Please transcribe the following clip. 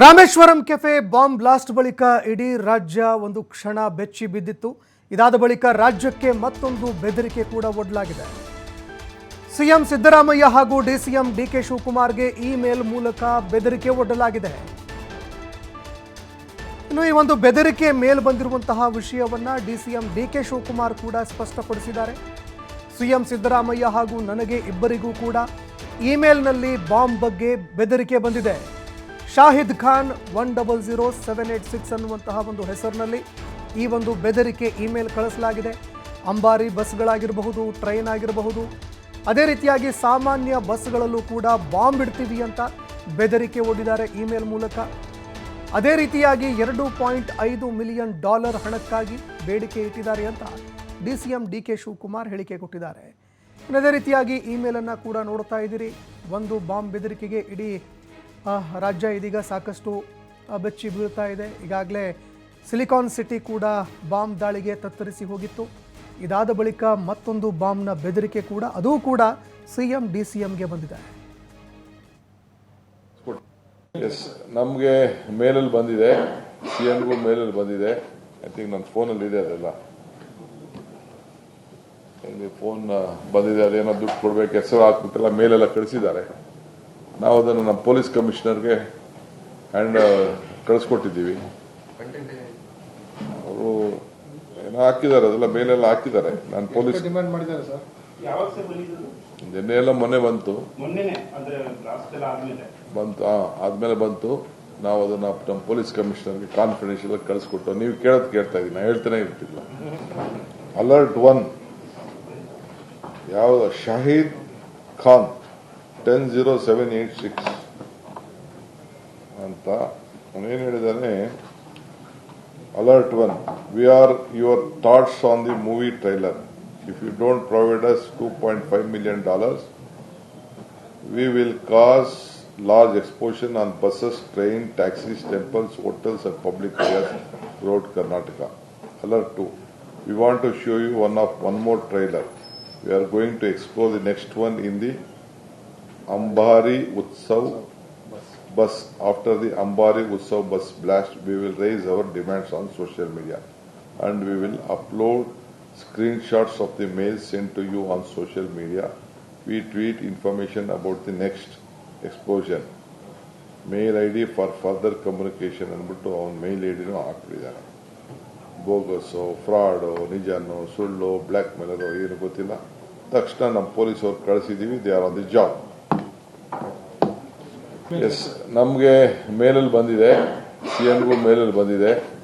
Rameswaram cafe bomb blast ಬಳಿಕ ಇಡೀ ರಾಜ್ಯ ಒಂದು ಕ್ಷಣ ಬೆಚ್ಚಿ ಬಿದ್ದಿತ್ತು. ಇದಾದ ಬಳಿಕ ರಾಜ್ಯಕ್ಕೆ ಮತ್ತೊಂದು ಬೆದರಿಕೆ ಕೂಡ ಒಡ್ಡಲಾಗಿದೆ ಸಿಎಂ ಸಿದ್ದರಾಮಯ್ಯ ಹಾಗೂ ಡಿಸಿಎಂ ಡಿಕೆ ಶಿವಕುಮಾರ್ಗೆ ಇಮೇಲ್ ಮೂಲಕ ಬೆದರಿಕೆ ಒಡ್ಡಲಾಗಿದೆ. ಇನ್ನು ಈ ಒಂದು ಬೆದರಿಕೆ ಮೇಲ್ ಬಂದಿರುವಂತಹ ವಿಷಯವನ್ನ ಡಿಸಿಎಂ ಡಿಕೆ ಶಿವಕುಮಾರ್ ಕೂಡ ಸ್ಪಷ್ಟಪಡಿಸಿದ್ದಾರೆ. ಸಿಎಂ ಸಿದ್ದರಾಮಯ್ಯ ಹಾಗೂ ನನಗೆ ಇಬ್ಬರಿಗೂ ಕೂಡ ಇಮೇಲ್ನಲ್ಲಿ ಬಾಂಬ್ ಬಗ್ಗೆ ಬೆದರಿಕೆ ಬಂದಿದೆ. Shahid Khan one double zero seven eight six ಅನ್ನುವಂತಹ ಒಂದು ಹೆಸರಿನಲ್ಲಿ ಈ ಒಂದು ಬೆದರಿಕೆ ಇಮೇಲ್ ಕಳಿಸಲಾಗಿದೆ. ಅಂಬಾರಿ ಬಸ್ಗಳಾಗಿರಬಹುದು, ಟ್ರೈನ್ ಆಗಿರಬಹುದು. ಅದೇ ರೀತಿಯಾಗಿ ಸಾಮಾನ್ಯ ಬಸ್ಗಳಲ್ಲೂ ಕೂಡ ಬಾಂಬ್ ಇಡ್ತೀವಿ ಅಂತ ಬೆದರಿಕೆ ಓಡಿದ್ದಾರೆ ಇಮೇಲ್ ಮೂಲಕ. ಅದೇ ರೀತಿಯಾಗಿ ಎರಡು ಪಾಯಿಂಟ್ ಐದು ಮಿಲಿಯನ್ ಡಾಲರ್ ಹಣಕ್ಕಾಗಿ ಬೇಡಿಕೆ ಇಟ್ಟಿದ್ದಾರೆ ಅಂತ D C M D K Shivakumar ಹೇಳಿಕೆ ಕೊಟ್ಟಿದ್ದಾರೆ. ಅದೇ ರೀತಿಯಾಗಿ ಇಮೇಲನ್ನು ಕೂಡ ನೋಡ್ತಾ ಇದ್ದೀರಿ. ಒಂದು ಬಾಂಬ್ ಬೆದರಿಕೆಗೆ ಇಡೀ ರಾಜ್ಯ ಇದೀಗ ಸಾಕಷ್ಟು ಬೆಚ್ಚಿ ಬೀಳ್ತಾ ಇದೆ. ಈಗಾಗಲೇ ಸಿಲಿಕಾನ್ ಸಿಟಿ ಕೂಡ ಬಾಂಬ್ ದಾಳಿಗೆ ತತ್ತರಿಸಿ ಹೋಗಿತ್ತು. ಇದಾದ ಬಳಿಕ ಮತ್ತೊಂದು ಬಾಂಬ್ನ ಬೆದರಿಕೆ ಕೂಡ, ಅದೂ ಕೂಡ ಸಿ ಎಂ ಡಿ ಸಿ ಎಂಗೆ ಬಂದಿದೆ. ಎಸ್ ನಮಗೆ ಮೇಲಲ್ಲಿ ಬಂದಿದೆ. ಸಿ ಎಂಗೂ ಮೇಲಲ್ಲಿ ಬಂದಿದೆ. ಐ ಥಿಂಕ್ ನನ್ನ ಫೋನಲ್ಲಿ ಇದೆ ಅದೆಲ್ಲ. ಫೋನ್ ಬಂದಿದೆ, ಅದೇನೋ ದುಡ್ಡು ಕೊಡ್ಬೇಕು, ಹೆಸರು ಹಾಕ್ಬಿಟ್ಟೆಲ್ಲ ಮೇಲೆಲ್ಲ ಕಳಿಸಿದ್ದಾರೆ. ನಾವು ಅದನ್ನು ನಮ್ಮ ಪೊಲೀಸ್ ಕಮಿಷನರ್ಗೆ ಹ್ಯಾಂಡ್ ಕಳಿಸ್ಕೊಟ್ಟಿದ್ದೀವಿ. ಅವರು ಏನೋ ಹಾಕಿದ್ದಾರೆ ಅದೆಲ್ಲ ಮೇಲೆಲ್ಲ ಹಾಕಿದ್ದಾರೆ. ನಾನು ಪೊಲೀಸ್ ನಿನ್ನೆ ಎಲ್ಲ ಮೊನ್ನೆ ಬಂತು. ಮೊನ್ನೆನೆ ಅಂದ್ರೆ ಲಾಸ್ಟ್ ಎಲ್ಲ ಆದ್ಮೇಲೆ. ಬಂತು ಹಾ ಆದ್ಮೇಲೆ ಬಂತು. ನಾವು ಅದನ್ನ ನಮ್ಮ ಪೊಲೀಸ್ ಕಮಿಷನರ್ಗೆ ಕಾನ್ಫಿಡೆನ್ಷಿಯಲ್ ಕಳಿಸ್ಕೊಟ್ಟು ನೀವು ಕೇಳೋದು ಕೇಳ್ತಾ ಇದ್ದೀನಿ ನಾನು ಹೇಳ್ತಾನೆ ಇರ್ತಿಲ್ಲ ಅಲರ್ಟ್ ಒನ್ ಯಾವ Shahid Khan. Ten zero seven eight six ಅಂತ ಅವನೇನು ಹೇಳಿದಾನೆ alert one we are your thoughts on the movie trailer if you don't provide us two point five million dollars We will cause large explosion on buses, train, taxis, temples, hotels and public areas throughout Karnataka. Alert 2. We want to show you one of one more trailer. We are going to explore the next one in the Ambari Utsav bus. After the Ambari Utsav bus blast, we will raise our demands on social media and we will upload screenshots of the mail sent to you on social media. We tweet information about the next explosion. Mail I D for further communication ಅಂದ್ಬಿಟ್ಟು ಅವನ mail I ಡಿನೂ ಹಾಕ್ಬಿಟ್ಟಿದ್ದಾನೆ bogus fraud ನಿಜನೋ ಸುಳ್ಳು black ಮೇಲರು ಏನು ಗೊತ್ತಿಲ್ಲ ತಕ್ಷಣ ನಮ್ಮ ಪೊಲೀಸವ್ರು ಕಳಿಸಿದೀವಿ they are on the job yes ನಮಗೆ ಮೇಲಲ್ಲಿ ಬಂದಿದೆ. ಸಿ ಎನ್ಗೂ ಮೇಲಲ್ಲಿ ಬಂದಿದೆ.